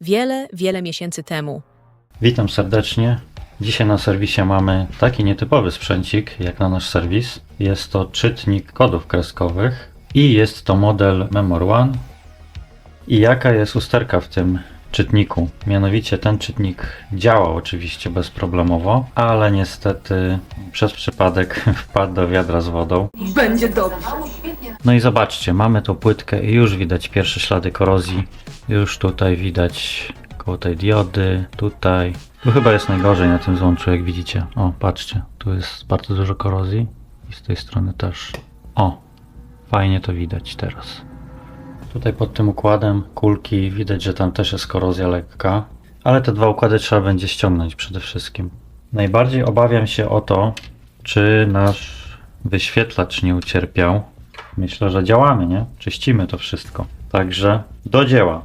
wiele, wiele miesięcy temu. Witam serdecznie. Dzisiaj na serwisie mamy taki nietypowy sprzęcik jak na nasz serwis. Jest to czytnik kodów kreskowych i jest to model Memor One. I jaka jest usterka w tym czytniku? Mianowicie ten czytnik działał oczywiście bezproblemowo, ale niestety przez przypadek wpadł do wiadra z wodą. Będzie dobrze. No i zobaczcie, mamy tą płytkę i już widać pierwsze ślady korozji. Już tutaj widać koło tej diody, tutaj. Tu chyba jest najgorzej na tym złączu, jak widzicie. O, patrzcie, tu jest bardzo dużo korozji i z tej strony też. O, fajnie to widać teraz. Tutaj pod tym układem kulki widać, że tam też jest korozja lekka, ale te dwa układy trzeba będzie ściągnąć przede wszystkim. Najbardziej obawiam się o to, czy nasz wyświetlacz nie ucierpiał. Myślę, że działamy, nie? Czyścimy to wszystko. Także do dzieła.